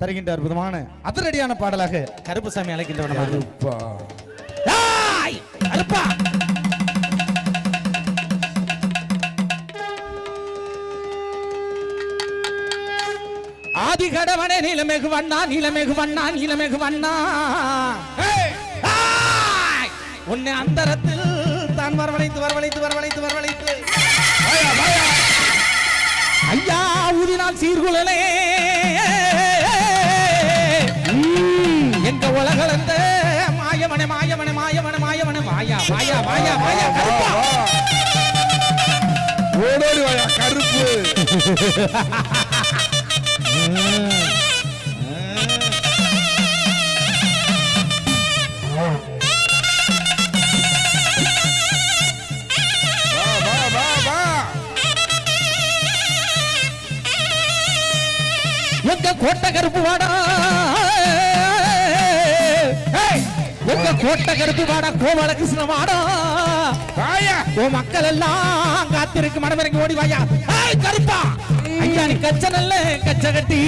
தருகின்ற அற்புதமான அதிரடியான பாடலாக கருப்புசாமி கருப்பா. ஏய், கருப்பா. ஆதி கடவனே நீலமேகு வண்ணா நீலமேகு வண்ணா நீலமேகு வண்ணா. உன்னை அந்தரத்தில் தான் வரவழைத்து வரவழைத்து வரவழைத்து வரவழைத்து. ஐயா ஊதினால் சீர்குழலே வாயா வாயா வாயா கருப்பா. ஓடோடி வாயா கருப்பு. எங்க கோட்டை கருப்பு வாடா? எங்க கோட்டை கருப்பு வாடா கோவல கிருஷ்ண வாடா ஓ மக்கள் எல்லாம் காத்திருக்கு மனமிறங்கி ஓடி வாயா. கருப்பா. ஐயா நீ கச்ச நல்ல கச்ச கட்டி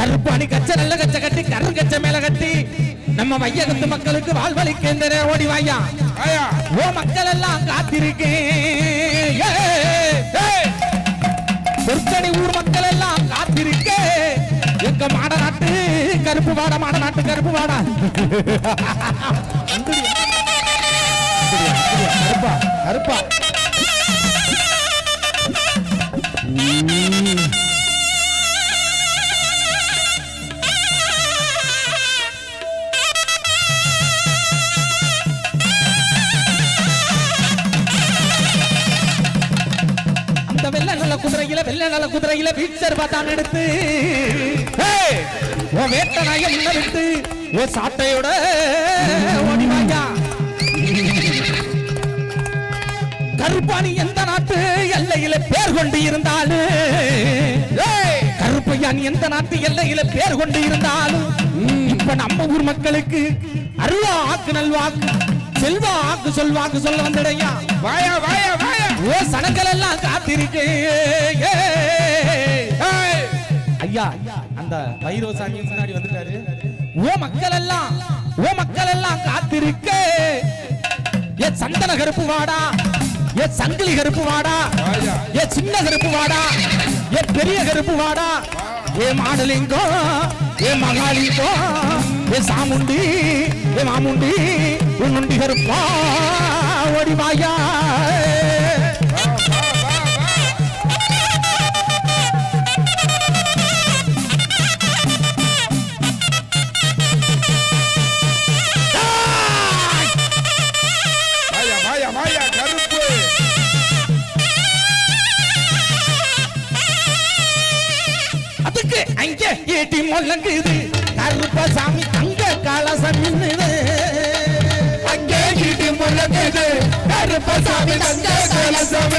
கருப்பா நீ கச்ச நல்ல கச்ச கட்டி கரு கச்ச மேல கட்டி. நம்ம மையகத்து மக்களுக்கு வாழ்வழிக்கின்ற ஓடி வாயா. ஓ மக்கள் எல்லாம் காத்திருக்கேன் ஊர் மக்கள் எல்லாம் எங்க மாட நாட்டு கருப்பு வாட மாட நாட்டு கருப்பு வாடா. கருப்பா கருப்பா. அந்த வெள்ள நல்ல குதிரையில வெள்ள நல்ல குதிரையில பீச்சர் பார்த்தான் எடுத்து. ஏய், உன் வேட்ட நாய முன்ன விட்டு? ஓ சாட்டையோட ஓடி வாயா கருப்பாணி எந்த நாட்டு எல்லையில பேர் கொண்டு இருந்தாலும் ஏய், எந்த நாட்டு எல்லையில பேர் கொண்டு இருந்தாலும் இப்ப நம்ம ஊர் மக்களுக்கு அருளா ஆக்கு நல்வாக்கு. செல்வா ஆக்கு சொல்வாக்கு சொல்ல வந்தடையா. வாயா வாயா வாயா. ஓ சனங்கள் எல்லாம் காத்திருக்கு. ஐயா அந்த பைரவசாமி முன்னாடி வந்துட்டாரு. ஓ மக்கள் எல்லாம் ஓ மக்கள் எல்லாம் காத்திருக்க. ஏ சந்தன கருப்பு வாடா. ஏ சங்கிலி கருப்பு வாடா. ஏ சின்ன கருப்பு வாடா. ஏ பெரிய கருப்பு வாடா. ஏ மாடலிங்கம் ஏ மகாலிங்கம் ஏ சாமுண்டி ஏ மாமுண்டி உன்னுண்டி கருப்பா ஓடி வாயா. வா வா வா வா வாயா வாயா வாயா கருப்பு அதுக்கு அங்கே ஏட்டி முழங்குது. கருப்பசாமி அங்கே ஈட்டி முழங்குது கருப்பசாமி தங்க கலசம்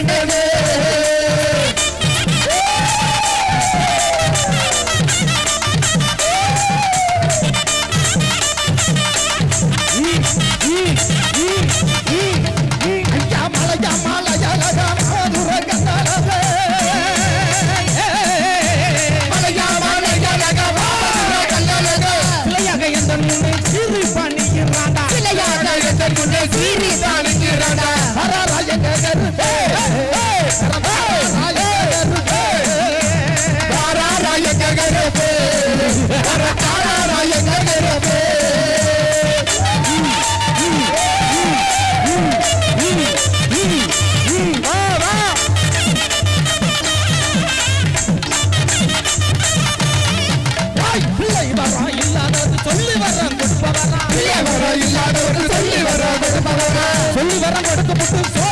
பிள்ளை சொல்லி வர சொல்லி வர கொடுக்கப்பட்டு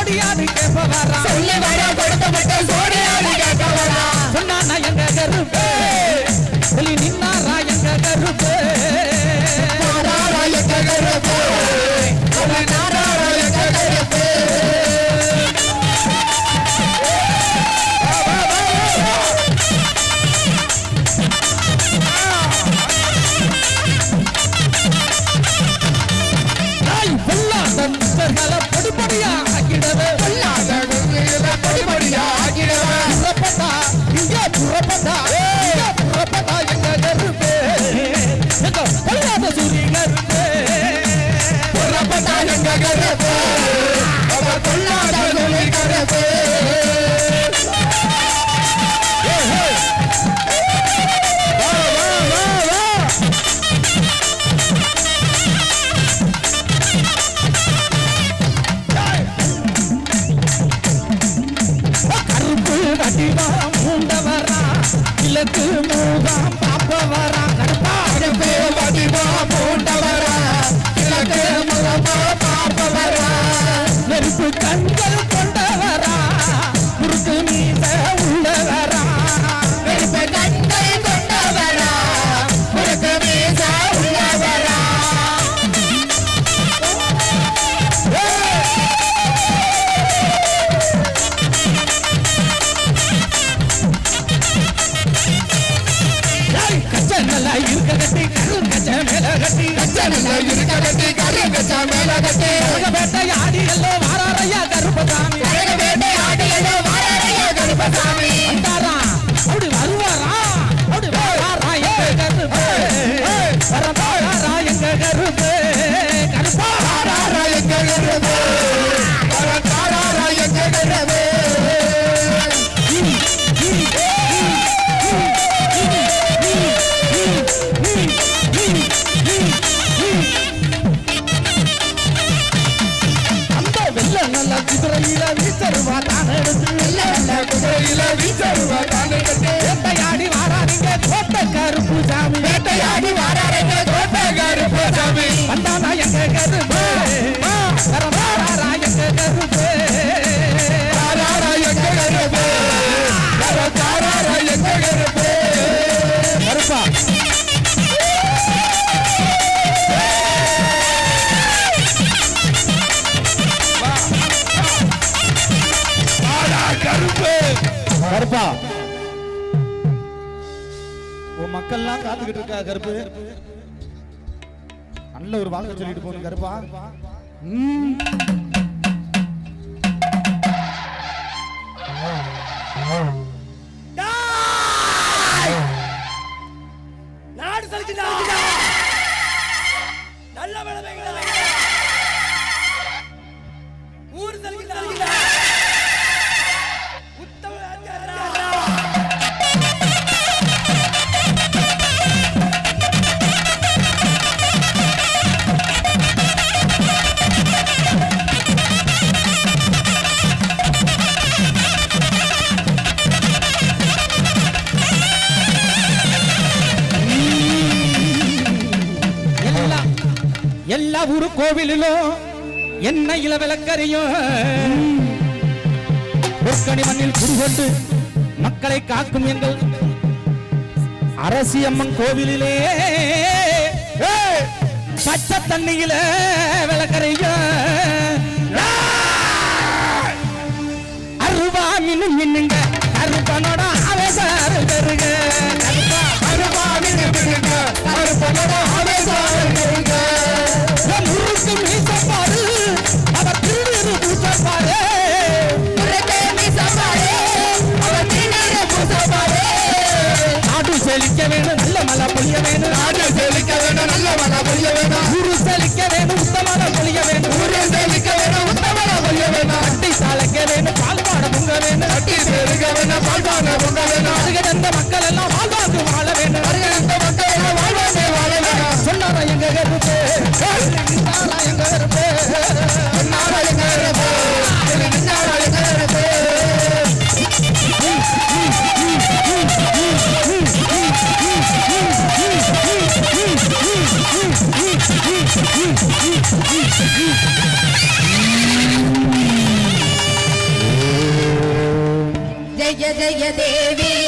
நெருப்பு கண்கள் உன் மக்கள்லாம் காத்துக்கிட்டு இருக்கா கருப்பு? நல்ல ஒரு வாங்க சொல்லிட்டு போகணும் கருப்பா ம். ஊரு கோவிலிலும் என்ன இள விளக்கறியும் பொற்கணி மண்ணில் குடிகொண்டு மக்களை காக்கும் எங்கள் அரசியம்மன் கோவிலிலே பச்சை தண்ணியில விளக்கறியும் அருவா மின்னும் மின்னுங்க அருப்பனோட அவசரம் பெருங்க கருப்பா அருவாமின் பிடிங்க அருப்பனோட ஆவேசம் இருங்க செழிக்க வேணும் நல்ல மழை பொழிய வேணும் நாடு செழிக்க வேணும் நல்ல மழை பொழிய வேணும் குரு செழிக்க வேணும் உத்தமன பொழிய வேணும் குரு செழிக்க வேணும் உத்தமன பொழிய வேணும் அட்டி சாலைக்க வேணும் பால் பாட பொங்க வேணும் அட்டி செழிக்க வேணும் பால் பாட பொங்க வேணும் அருகடந்த மக்கள் எல்லாம் வாழ்வாங்கு வாழ வேணும் அருகடந்த மக்கள் எல்லாம் வாழ்வாங்கு வாழ வேணும் சொன்னாரா எங்க கருப்பு? எங்க கருப்பு? ജയ ജയ ദേവി